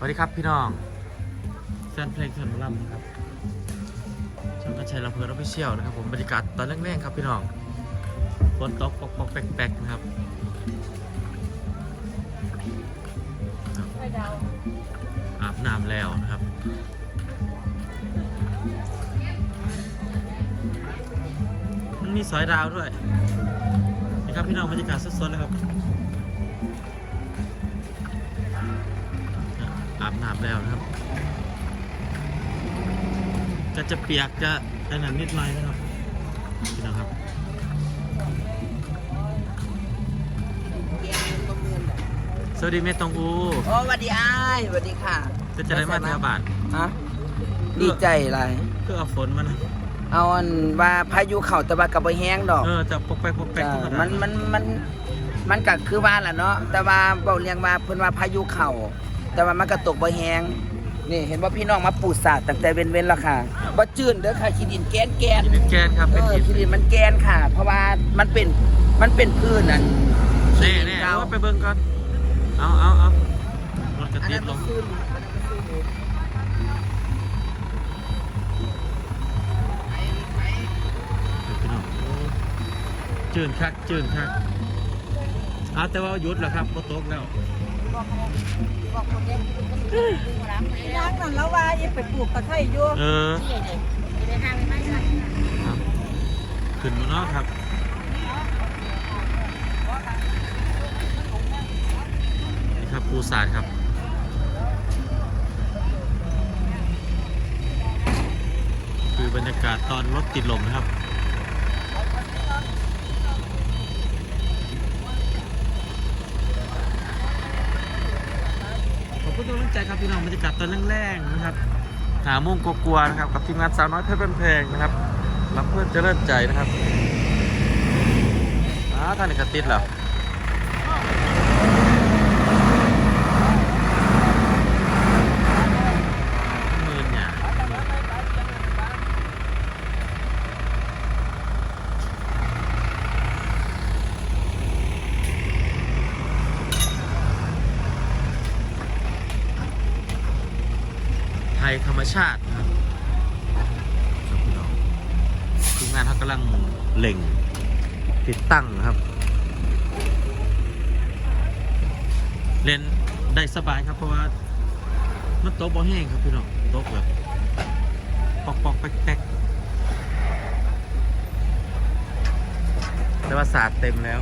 สวัสดีครับพี่น้องแฟนเพลงแฟนลำนะครับช่องกระชัยลำเพลินออฟฟิเชียลนะครับผมบรรยากาศตอนแรกๆครับพี่น้องฝนตกปอกปอกแปลกๆนะครับอาบน้ำแล้วนะครับมันมีสอยดาวด้วยนี่ครับพี่น้องบรรยากาศสดๆเลยครับาบน้ำแล้วนะครับจะจะเปียกจะอันนั้นนิดหน่อยนะครับพี่น้องครับสวัสดีเมตตองอูโอ้สวัสดีอ้ายสวัสดีค่ะจะจะได้มาเที่ยวบ้านฮะดีใจอะไรเพื่อเอาฝนมานะเอาอันว่าพายุเข่าแต่ว่ากับไปแห้งดอกเออจะปกแปกปกแปกจ้ะธรรมดามันมันมันมันก็คือว่าแหละเนาะแต่ว่าเบาเรียงว่าเพิ่นว่าพายุเข่า แต่ว่ามันก็ตกบ่แห้งนี่เห็นว่าพี่น้องมาปูสาดตั้งแต่เว้นๆแล้วค่ะบ่จืดเด้อค่ะขี้ดินแกนแกนที่เป็นแกนครับเอเป็นอหินขี้ดินมันแกนค่ะ เพราะว่ามันเป็นมันเป็นพื้นนั่นแน่แน่เอาไปเบิ่งก่อนเอาเอาเอารถกระอันตินั้ดนลมันงพื้นอันนั้นมันพื้นพี่น้องโอ้จืนคักจืนคักเอาแต่ว่าหยุดแล้วครับบ่ตกแล้ว ย่างนั่นแล้วว่าอย่าไปปลูกตะไคร้อยู่เออครับขึ้นมาเนาะครับนี่ครับปูสาดครับคือบรรยากาศตอนรถติดลมนะครับ คุณทุกกำลังใจครับพี่น้องบรรยากาศตอนแรกๆนะครับหาโมงกลัวๆนะครับ กับทีมงานสาวน้อยเพชรเป็นเพลงนะครับรับเพื่อนเจริญใจนะครับอ้าท่านนี่กติดเหรอมือเนี่ยไทยธรรม ชาติครับครับพี่น้องทีมงานเขากำลังเล็งติดตั้งนะครับ เล่นได้สบายครับเพราะว่ามันโต๊ะบ่แห้งครับพี่น้องโต๊ะแบบปอกปอกๆแป๊กแป๊กแต่ว่าสาดเต็มแล้ว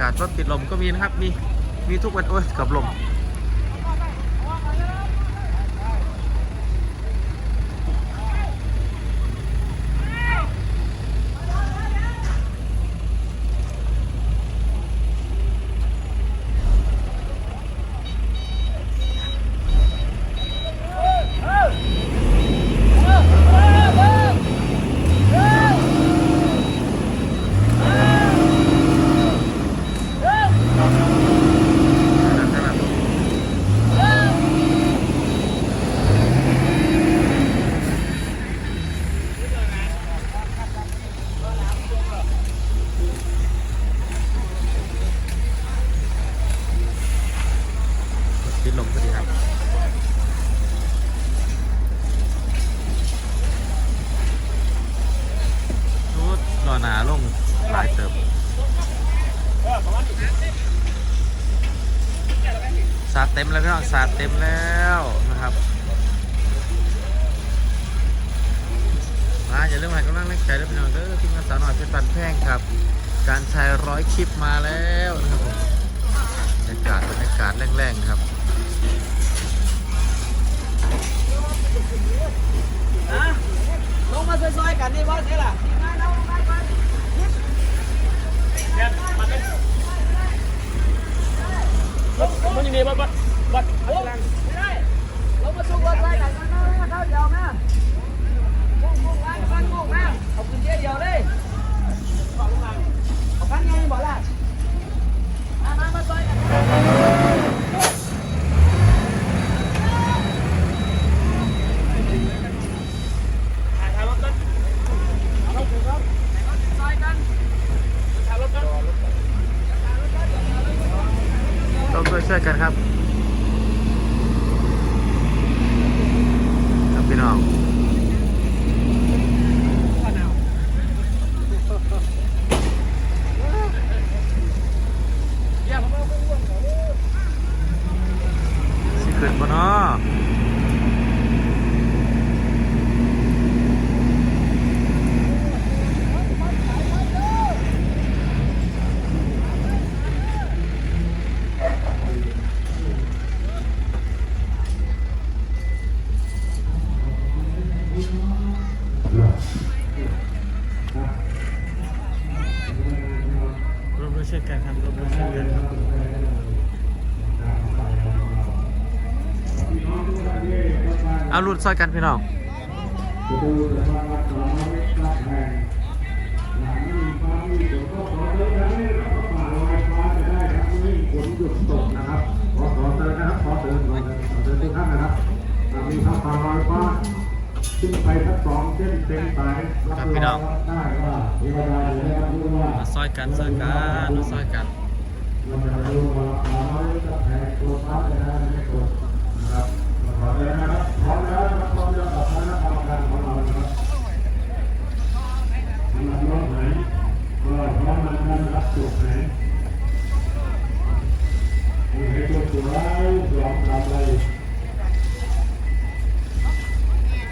บ รรยากาศรถติดลมก็มีนะครับ มี มีทุกวันโอ้ยกับลม ติดลมพอดีครับ นู้นรอหนาลงหลายเติบสาดเต็มแล้วพี่น้องสาดเต็มแล้วนะครับมาอย่าลืมให้กำลังแรงใจด้วยพี่น้องเด้อทีมงานสาวหน่อยเพชรปันแพ่งครับ การใช้ร้อยคลิปมาแล้วนะครับผมบรรยากาศบรรยากาศแรงๆครับลงมาซอยๆกันนี่ว่าใช่ล่ะ มันยังไงบัดบัดบัดบัด ลงมาสู้กันไปกันมาเข้าเดียวนะมุ่งมุ่งล้างฟันมุ่งนะเอาปืนเดียวเลยเอาฟันไงบอกล่ะมามามาซอยกัน ร่วมด้วยช่วยกันครับร่วมด้วยช่วยกันครับเอารุ่นซอยกันพี่น้อง ขอขอเตือนนะครับขอเตือนขอเตือนขอเตือนทุกท่านนะครับมีข้าวปลาลอยฟ้าขึ้นไปทั้งสองเส้นเต็มสายรับครับรพี่น้องได้ว่าเทวดาอยู่ในรับรู้ว่ามาซอยกันซอยกันมาซอยกันเราจะดูว่าเราจะแพ้ตัวฟ้าจะได้ไม่กดนะครับขอเตือนนะครับพร้อมแล้วนะครับพร้อมจะออกคณะกรรมการของเรานะครับสำหรับรถไหนก็พร้อมมันกันรับจุดไหนมีให้ตัวสวยสองทำเลย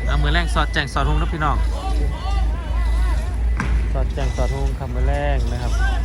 เอามือแรง สอดแจงสอดหงนะพี่น้อง สอดแจงสอดหงคำมือแรงนะครับ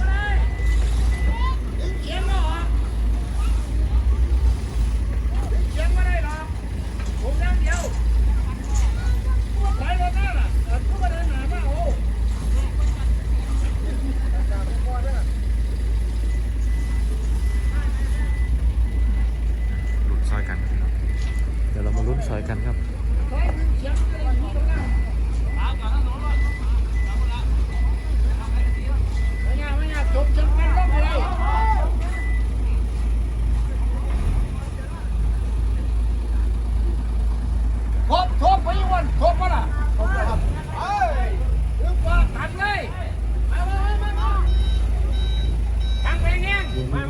Mm -hmm.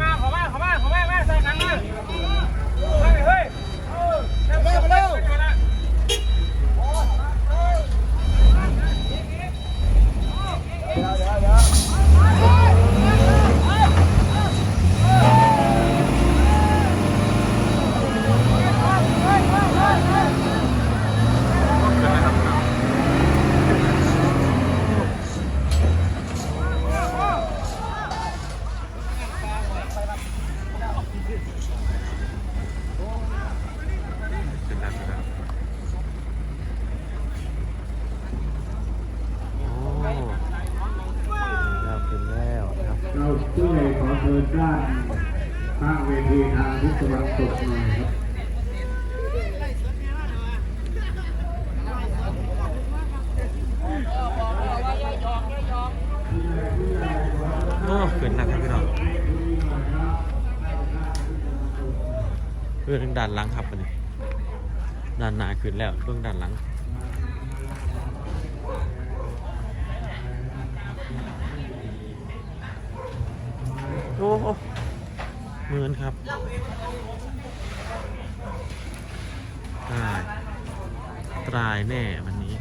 ด้านข้างเวทีทางทิศตะวันตกหน่อยครับโอ้ขึ้นแล้วครับพี่น้องเรื่องด้านหลังครับอันนี้ด้านหน้าขึ้นแล้วเรื่องด้านหลัง โอ้โหเหมือน ครับตายตายแน่วันนี้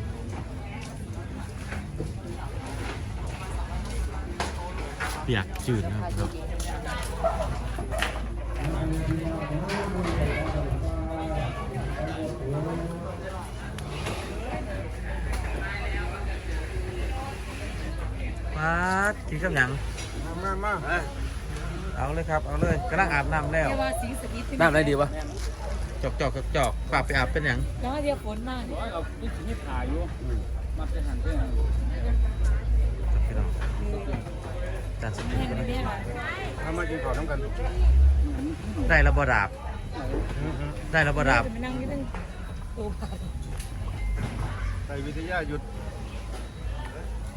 เปียกจืดนะครับพี่น้องมากินกับหยัง มามา เอาเลยครับ เอาเลยกำลังอาบน้ำแล้ว เรียกว่าสีสกิทน้ำอะไรดีวะจอกจอกจอกจอกปากไปอาบเป็นหยังแล้วเรียกฝนมากร้อยเอานี่ถึงนี่ถ่ายอยู่มาไปหันไปหันครับพี่น้องจานสกินแห้งก็ไม่ได้ได้หรอทำมากินข้าวน้ำกัน ได้ระบดาบ ได้ระบดาบไปนั่งนี่ตั้งตัวเปล่าไทยวิทยาหยุด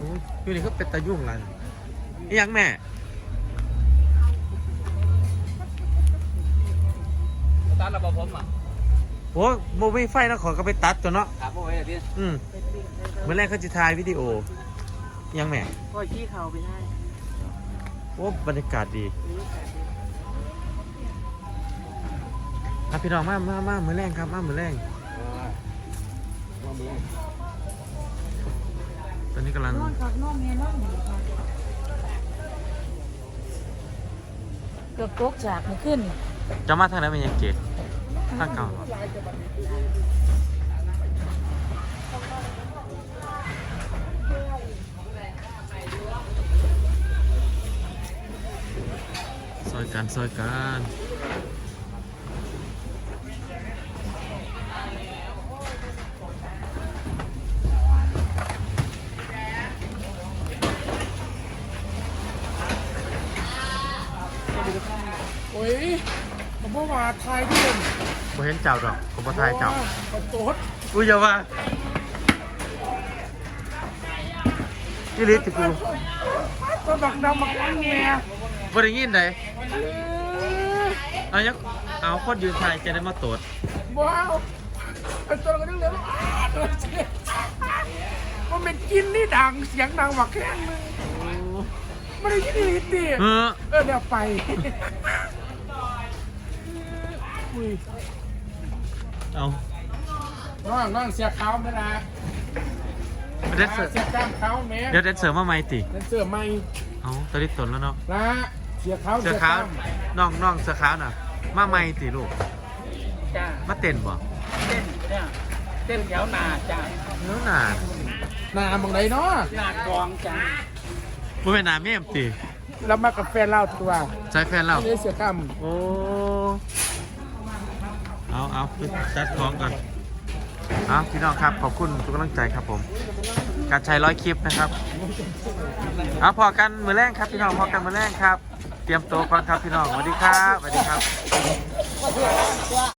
อุ้ยอยู่นี่ก็เป็นตายุ่งไรนี่ยังแม่ ตาระบบผมอะโอ้โมมีไฟนะขอก็ไปตัดตัวเนาะครับโอ้ยพี่อืมเมื่อแรกเขาจะถ่ายวิดีโอ ยังแม่พ่อขี้เขาไปได้โอ้บรรยากาศดีอะพี่น้องมามามามือแรงครับมามือแรงตอนนี้กำลังนอนขับนอนเมียนอนดีค่ะเกือบตกจากมันขึ้น จะมาทางไหนเป็นยังเกตทางเก่าซอยกันซอยกัน ว่าไทยที่เป็นบ่เห็นเจ้าดอกผมบ่ทายเจ้าขอโทษอุ้ยอย่าว่าอีหลิติกูก็บักดำบักอันเนี่ยบ่ได้ยินไดเอายังเอาคนยืนทายจะได้มาตรวจว้าวไอ้ตัวก็นึกเลยว่ามันเป็นกินนี่ดังเสียงดังบักแค่นึงไม่ได้ยินดีตีเออเออเดี๋ยวไป อุ้ยเอาน้องน้องเสียเขาไม่ได้เดนเซอร์เสียกล้ามเขาแม่เดี๋ยวเดนเซอร์มาใหม่ติเดนเสื้อไม่เอาตอนนี้ตนแล้วเนาะนะเสียเขาเสื้อขาวน้องน้องเสื้อขาวน่ะ มาใหม่ติลูกจ้ามาเต้นบ่เต้นเนี่ยเต้นแถวนาจ้าเนื้อหนาหน้าบังไดเนาะหนากองจ้าบ่เป็นหนาเมมติแล้วมากาแฟเหล้าตัวใช้แฟนเรานี่เสียกล้ามโอ้ เอาเอาจัดของก่อนเอาพี่น้องครับขอบคุณทุกกำลังใจครับผม การใช้ร้อยคลิปนะครับเอาพอกันมือแรงครับพี่น้องพอกันมือแรงครับ เตรียมตัวก่อนครับพี่น้องสวัสดีครับสวัสดีครับ